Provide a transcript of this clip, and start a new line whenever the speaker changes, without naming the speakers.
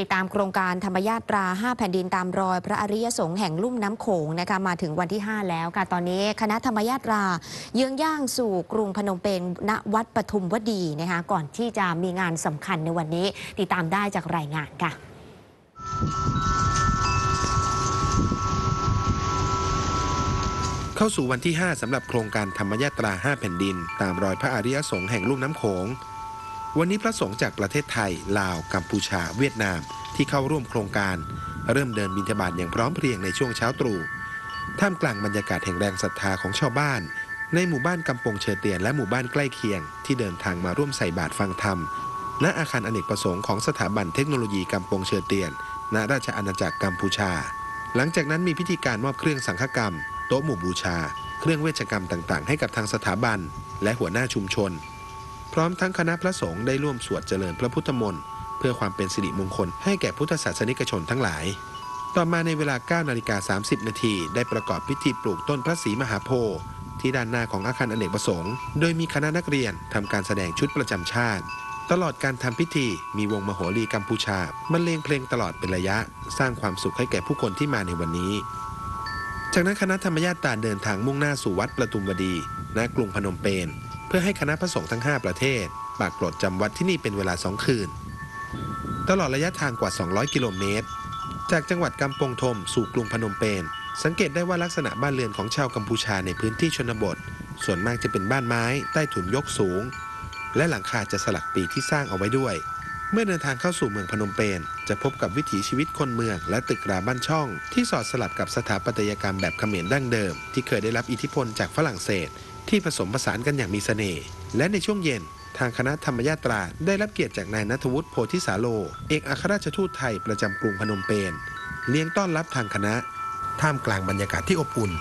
ติดตามโครงการธรรมยาตรา 5 แผ่นดินตามรอยพระอริยสงฆ์แห่งลุ่มน้ำโขงนะคะมาถึงวันที่ 5 แล้วค่ะ ตอนนี้คณะธรรมยาตราเยื้องย่างสู่กรุงพนมเปญณวัดปทุมวดีนะคะก่อนที่จะมีงานสำคัญในวันนี้ ติดตามได้จากรายงานค่ะ
เข้าสู่วันที่ 5สำหรับโครงการธรรมยาตรา 5 แผ่นดิน ตามรอยพระอริยสงฆ์แห่งลุ่มน้ำโขง วันนี้พระสงฆ์จากประเทศไทย ลาว กัมพูชา เวียดนาม ที่เข้าร่วมโครงการ เริ่มเดินบิณฑบาตอย่างพร้อมเพรียงในช่วงเช้าตรู่ท่ามกลางบรรยากาศแห่งแรงศรัทธาของชาวบ้าน ในหมู่บ้านกำปงเชอเตียนและหมู่บ้านใกล้เคียง ที่เดินทางมาร่วมใส่บาตรฟังธรรมณอาคารอเนกประสงค์ของสถาบันเทคโนโลยีกำปงเชอเตียน ณราชอาณาจักรกัมพูชา หลังจากนั้นมีพิธีการมอบเครื่องสังฆกรรม โต๊ะหมู่บูชา เครื่องเวชกรรมต่างๆ ให้กับทางสถาบัน และหัวหน้าชุมชน พร้อมทั้งคณะพระสงฆ์ได้ร่วมสวดเจริญพระพุทธมนต์เพื่อความเป็นสิริมงคลให้แก่พุทธศาสนิกชนทั้งหลาย ต่อมาในเวลา 9 นาฬิกา 30 นาทีได้ประกอบพิธีปลูกต้นพระศรีมหาโพธิ์ที่ด้านหน้าของอาคารอเนกประสงค์ โดยมีคณะนักเรียนทำการแสดงชุดประจำชาติ ตลอดการทำพิธีมีวงมโหรีกัมพูชาบรรเลงเพลงตลอดเป็นระยะ สร้างความสุขให้แก่ผู้คนที่มาในวันนี้ จากนั้นคณะธรรมญาตราเดินทางมุ่งหน้าสู่วัดประตุมวดีณกรุงพนมเปญ เพื่อให้คณะพระสงฆ์ทั้ง 5 ประเทศ ปากกรดจำวัดที่นี่เป็นเวลา2คืน ตลอดระยะทางกว่า 200 กิโลเมตร จากจังหวัดกำปงทม สู่กรุงพนมเปญสังเกตได้ว่าลักษณะบ้านเรือนของชาวกัมพูชาในพื้นที่ชนบท ส่วนมากจะเป็นบ้านไม้ใต้ถุนยกสูง และหลังคาจะสลักปีที่สร้างเอาไว้ด้วย เมื่อเดินทางเข้าสู่เมืองพนมเปญจะพบกับวิถีชีวิตคนเมือง และตึกราบ้านช่อง ที่สอดสลับกับสถาปัตยกรรมแบบเขมรดั้งเดิม ที่เคยได้รับอิทธิพลจากฝรั่งเศส ที่ผสมผสานกันอย่างมีเสน่ห์และในช่วงเย็น ทางคณะธรรมยาตราได้รับเกียรติจากนายนัทวุฒิโพธิสาโล เอกอัครราชทูตไทยประจำกรุงพนมเปญเลี้ยงต้อนรับทางคณะ ท่ามกลางบรรยากาศที่อบอุ่น